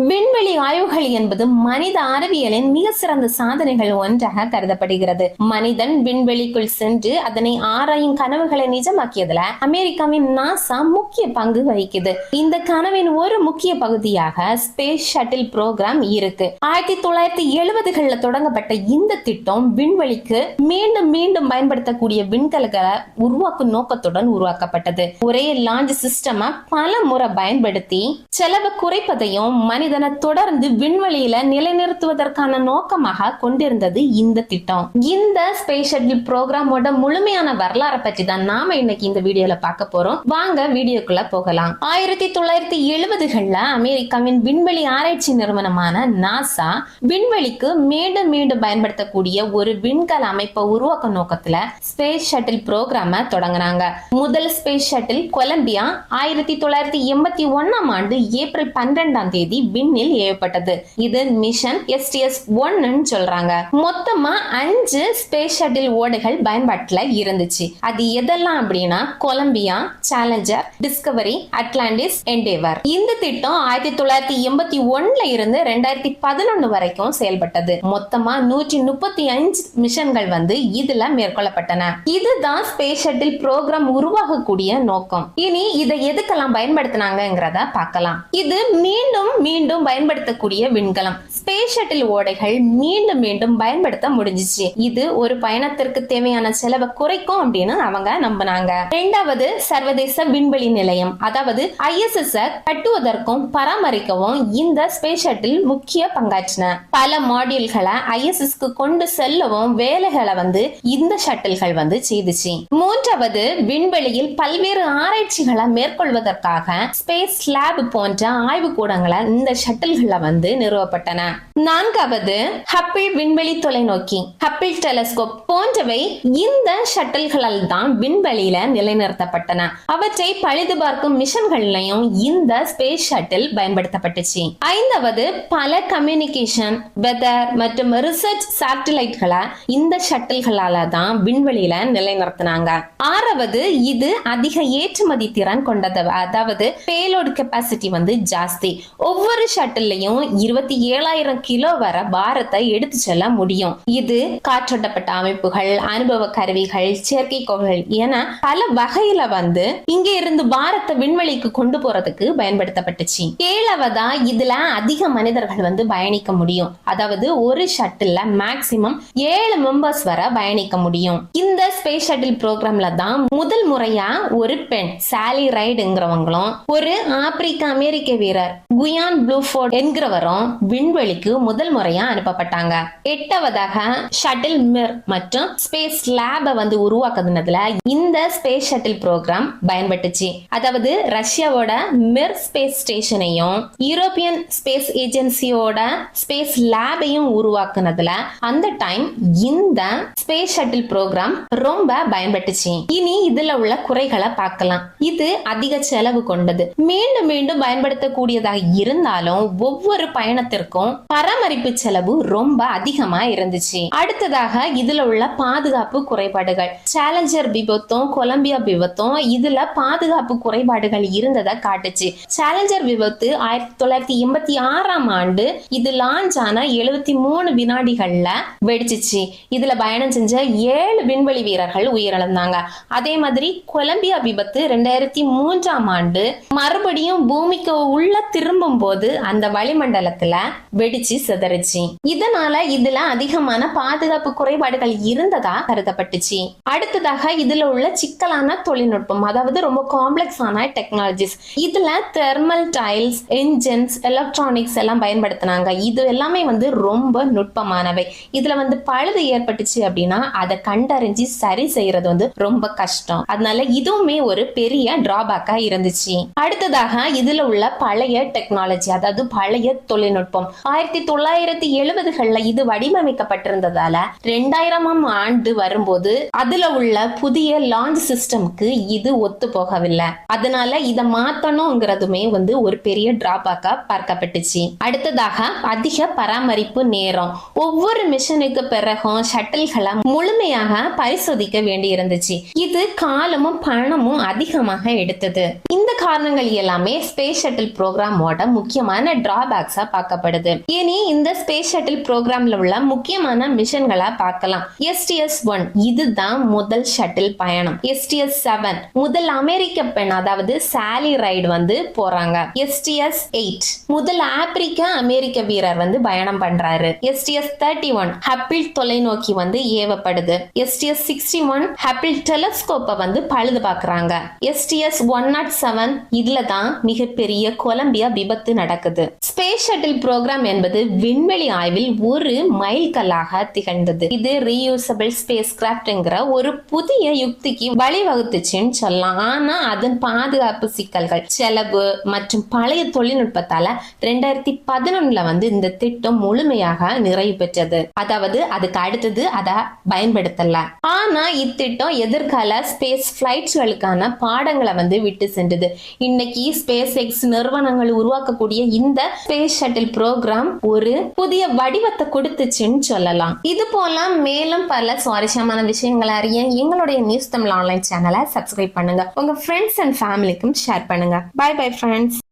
விண்வெளி ஆய்வுகள் என்பது மனித அறிவியலின் மிக சிறந்த சாதனைகள் ஒன்றாக கருதப்படுகிறது. மனிதன் விண்வெளிக்குள் சென்று அதனை ஆராயும் கனவுகளை நிஜமாக்கியதுல அமெரிக்காவின் நாசா முக்கிய பங்கு வகிக்குது. இந்த கனவின் ஒரு முக்கிய பகுதியாக ஸ்பேஸ் ஷட்டில் புரோகிராம் இருக்கு. ஆயிரத்தி தொள்ளாயிரத்தி எழுபதுகள்ல தொடங்கப்பட்ட இந்த திட்டம் விண்வெளிக்கு மீண்டும் மீண்டும் பயன்படுத்தக்கூடிய விண்கலங்களை உருவாக்கும் நோக்கத்துடன் உருவாக்கப்பட்டது. ஒரே லாஞ்ச் சிஸ்டமா பல முறை பயன்படுத்தி செலவு குறைப்பதையும் மனித மனிதனை தொடர்ந்து விண்வெளியில நிலைநிறுத்துவதற்கான நோக்கமாக கொண்டிருந்தது இந்த திட்டம். இந்த ஸ்பேஸ் ஷட்டில் ப்ரோக்ராமோட முழுமையான வரலாறை பற்றி தான் நாம இன்னைக்கு இந்த வீடியோல பார்க்க போறோம். வாங்க வீடியோக்குள்ள போகலாம். ஆயிரத்தி தொள்ளாயிரத்தி எழுபதுகள்ல அமெரிக்காவின் விண்வெளி ஆராய்ச்சி நிறுவனமான நாசா விண்வெளிக்கு மீண்டும் மீண்டும் பயன்படுத்தக்கூடிய ஒரு விண்கல அமைப்பை உருவாக்க நோக்கத்துல ஸ்பேஸ் ஷட்டில் ப்ரோக்ராம தொடங்கினாங்க முதல் ஸ்பேஸ் ஷட்டில் கொலம்பியா ஆயிரத்தி தொள்ளாயிரத்தி எண்பத்தி ஒன்னாம் ஆண்டு ஏப்ரல் பன்னிரெண்டாம் தேதி விண்ணில் ஏவப்பட்டது. இது மிஷன் எஸ்டிஎஸ் ஒன்னு சொல்றாங்க. மொத்தமா அஞ்சு ஸ்பேஸ் ஷட்டில் ஓடுகள் பயன்பாட்டுல இருந்துச்சு. அது எதெல்லாம் அப்படின்னா Columbia Challenger Discovery Atlantis Endeavour இந்த திட்டம் ஆயிரத்தி தொள்ளாயிரத்தி எண்பத்தி ஒண்ணுல இருந்து ரெண்டாயிரத்தி பதினொன்னு வரைக்கும் செயல்பட்டது. மொத்தமா நூற்றி முப்பத்தி அஞ்சு மிஷன்கள் வந்து இதுல மேற்கொள்ளப்பட்டன. இதுதான் ஸ்பேஸ் ஷட்டில் ப்ரோக்ராம் உருவாகக்கூடிய நோக்கம். இனி இதை எதுக்கெல்லாம் பயன்படுத்தினாங்கிறத பார்க்கலாம். இது மீண்டும் மீண்டும் மீண்டும் பயன்படுத்தக்கூடிய விண்கலம். ஸ்பேஸ் ஷட்டில் ஓடைகள் மீண்டும் மீண்டும் பயன்படுத்த முடிஞ்சிச்சு. இது ஒரு பயணத்திற்கு தேவையான செலவை குறைக்கும் அப்படின்னு அவங்க நம்பினாங்க. இரண்டாவது சர்வதேச விண்வெளி நிலையம். அதாவது ஐஎஸ்எஸ் கட்டுவதற்கும் பராமரிக்கவும் இந்த ஸ்பேஸ் ஷட்டில் முக்கிய பங்காற்றின. பல மாடியூல்களை ஐஎஸ்எஸ்க்கு கொண்டு செல்லவும் வேலைகளை வந்து இந்த ஷட்டில்கள் வந்து செய்துச்சு. மூன்றாவது விண்வெளியில் பல்வேறு ஆராய்ச்சிகளை மேற்கொள்வதற்காக ஸ்பேஸ் லேப் போன்ற ஆய்வு கூடங்களை இந்த ஷட்டில்களை வந்து நிறுவப்பட்டன. நான்காவது ஹப்பிள் விண்வெளி தொலைநோக்கி. ஹப்பிள் டெலஸ்கோப் போன்றவை இந்த ஷட்டில்களால் தான் விண்வெளியில நிலைநிறுத்தப்பட்டன. அவற்றை பழுது பார்க்கும் மிஷன்கள்லையும் இந்த ஸ்பேஸ் ஷட்டில் பயன்படுத்தப்பட்டுச்சு. ஐந்தாவது பல கம்யூனிகேஷன் வெதர் மற்றும் ரிசர்ச் சேட்டலைட்களை இந்த ஷட்டில்களால தான் விண்வெளியில நிலைநிறுத்தினாங்க. ஆறாவது இது அதிக ஏற்றுமதி திறன் கொண்டது. அதாவது பேலோடு கெப்பாசிட்டி வந்து ஜாஸ்தி. ஒவ்வொரு ஷட்டில்லையும் இருபத்தி ஏழாயிரம் கிலோ வர பாரத்தை எடுத்து செல்ல முடியும். இது காற்றோட்டப்பட்ட அமைப்புகள் அனுபவ கருவிகள் செயற்கைக்கோள்கள் என பல வகையில வந்து இங்க இருந்து பாரத்தை விண்வெளிக்கு கொண்டு போறதுக்கு பயன்படுத்தப்பட்டுச்சு. ஏழாவதா இதுல அதிக மனிதர்கள் வந்து பயணிக்க முடியும். அதாவது ஒரு ஷட்டில்ல மேக்சிமம் ஏழு மெம்பர்ஸ் வர பயணிக்க முடியும். இந்த ஸ்பேஸ் ஷட்டில் ப்ரோக்ராம்ல தான் முதல் முறையா ஒரு பெண் சாலி ரைடுங்கிறவங்களும் ஒரு ஆப்பிரிக்க அமெரிக்க வீரர் குயான் ப்ளூஃபோர்ட் என்கிறவரும் விண்வெளிக்கு முதல் முறையா அனுப்பப்பட்டாங்க. எட்டாவதாக ஷட்டில் மிர் மற்றும் ஸ்பேஸ் லேப வந்து உருவாக்குனதுல இந்த ஸ்பேஸ் ஷட்டில் ப்ரோக்ராம் பயன்பட்டுச்சு. அதாவது ரஷ்யாவோட மிர் ஸ்பேஸ் ஸ்டேஷனையும் யூரோப்பியன் ஸ்பேஸ் ஏஜென்சியோட ஸ்பேஸ் லேபையும் உருவாக்குனதுல அந்த டைம் இந்த ஸ்பேஸ் ஷட்டில் ப்ரோக்ராம் ரொம்ப பயன்பட்டுச்சு. இனி இதுல உள்ள குறைகளை பார்க்கலாம். இது அதிக செலவு கொண்டது. மீண்டும் மீண்டும் பயன்படுத்தக்கூடியதாக இருந்தால் இருந்தாலும் ஒவ்வொரு பயணத்திற்கும் பராமரிப்பு செலவு ரொம்ப அதிகமா இருந்துச்சு. அடுத்ததாக இதுல உள்ள பாதுகாப்பு குறைபாடுகள். சேலஞ்சர் விபத்தும் கொலம்பியா விபத்தும் இதுல பாதுகாப்பு குறைபாடுகள் இருந்ததை காட்டுச்சு. சேலஞ்சர் விபத்து ஆயிரத்தி தொள்ளாயிரத்தி எண்பத்தி ஆறாம் ஆண்டு இது லான்ச் ஆன எழுபத்தி மூணு வினாடிகள்ல வெடிச்சிச்சு. இதுல பயணம் செஞ்ச ஏழு விண்வெளி வீரர்கள் உயிரிழந்தாங்க. அதே மாதிரி கொலம்பியா விபத்து ரெண்டாயிரத்தி மூன்றாம் ஆண்டு மறுபடியும் பூமிக்கு உள்ள திரும்பும் போது அந்த வளிமண்டலத்துல வெடிச்சு சிதறிச்சு. இதனால இதுல அதிகமான பாதுகாப்பு குறைபாடுகள் இருந்ததா கருதப்பட்டுச்சு. அடுத்ததாக இதுல உள்ள சிக்கலான தொழில்நுட்பம் அதாவது ரொம்ப காம்ப்ளெக்ஸான டெக்னாலஜிஸ் இதுல தெர்மல் டைல்ஸ் என்ஜின்ஸ் எலக்ட்ரானிக்ஸ் எல்லாம் பயன்படுத்தினாங்க. இது எல்லாமே வந்து ரொம்ப நுட்பமானவை. இதுல வந்து பழுது ஏற்பட்டுச்சு அப்படின்னா அதை கண்டறிஞ்சு சரி செய்யறது வந்து ரொம்ப கஷ்டம். அதனால இதுவுமே ஒரு பெரிய டிராபேக்கா இருந்துச்சு. அடுத்ததாக இதுல உள்ள பழைய டெக்னாலஜி அதாவது பழைய தொழில்நுட்பம். ஆயிரத்தி தொள்ளாயிரத்தி எழுபதுகள்ல இது வடிவமைக்கப்பட்டிருந்ததால ரெண்டாயிரமாம் ஆண்டு வரும்போது அதுல உள்ள புதிய லான்ச் சிஸ்டம்க்கு இது ஒத்து போகவில்லை. அதனால இத மாத்தணுங்கிறதுமே வந்து ஒரு பெரிய டிராபேக்கா பார்க்கப்பட்டுச்சு. அடுத்ததாக அதிக பராமரிப்பு நேரம். ஒவ்வொரு மிஷனுக்கு பிறகும் ஷட்டில்களை முழுமையாக பரிசோதிக்க வேண்டி இருந்துச்சு இது காலமும் பணமும் அதிகமாக எடுத்தது. இந்த காரணங்கள் எல்லாமே ஸ்பேஸ் ஷட்டில் ப்ரோக்ராமோட முக்கிய முக்கியமான டிராபேக்ஸா பார்க்கப்படுது. இனி இந்த ஸ்பேஸ் ஷட்டில் ப்ரோக்ராம்ல உள்ள முக்கியமான மிஷன்களா பார்க்கலாம். எஸ்டிஎஸ் ஒன் இதுதான் முதல் ஷட்டில் பயணம். எஸ்டிஎஸ் செவன் முதல் அமெரிக்க பெண் அதாவது சாலி ரைடு வந்து போறாங்க. எஸ்டிஎஸ் எயிட் முதல் ஆப்பிரிக்க அமெரிக்க வீரர் வந்து பயணம் பண்றாரு. எஸ்டிஎஸ் தேர்ட்டி ஒன் ஹப்பிள் தொலைநோக்கி வந்து ஏவப்படுது. எஸ்டிஎஸ் சிக்ஸ்டி ஒன் ஹப்பிள் டெலஸ்கோப்பை வந்து பழுது பாக்குறாங்க STS one not seven oh இதுல தான் மிகப்பெரிய கொலம்பியா விபத்து நடக்குது. நடக்குது. ஸ்பேஸ் ஷட்டில் ப்ரோக்ராம் என்பது விண்வெளி ஆய்வில் ஒரு மைல் கல்லாக திகழ்ந்தது. இது ரீயூசபிள் ஸ்பேஸ் கிராஃப்ட்ங்கிற ஒரு புதிய யுக்திக்கு வழிவகுத்துச்சுன்னு சொல்லலாம். ஆனா அதன் பாதுகாப்பு சிக்கல்கள் செலவு மற்றும் பழைய தொழில்நுட்பத்தால ரெண்டாயிரத்தி பதினொன்னுல வந்து இந்த திட்டம் முழுமையாக நிறைவு பெற்றது. அதாவது அதுக்கு அடுத்தது அதை பயன்படுத்தல. ஆனா இத்திட்டம் எதிர்கால ஸ்பேஸ் பிளைட்ஸ்களுக்கான பாடங்களை வந்து விட்டு சென்றது. இன்னைக்கு ஸ்பேஸ் எக்ஸ் நிறுவனங்கள் உருவாக்கக்கூடிய இந்த ஸ்பேஸ் ஷட்டில் ப்ரோக்ராம் ஒரு புதிய வடிவத்தை கொடுத்துச்சுன்னு சொல்லலாம். இது போல மேலும் பல சுவாரஸ்யமான விஷயங்களை அறிய எங்களுடைய நியூஸ் தமிழ் ஆன்லைன் சேனலை சப்ஸ்கிரைப் பண்ணுங்க. உங்க ஃப்ரெண்ட்ஸ் அண்ட் ஃபேமிலிக்கும் ஷேர் பண்ணுங்க. Bye bye friends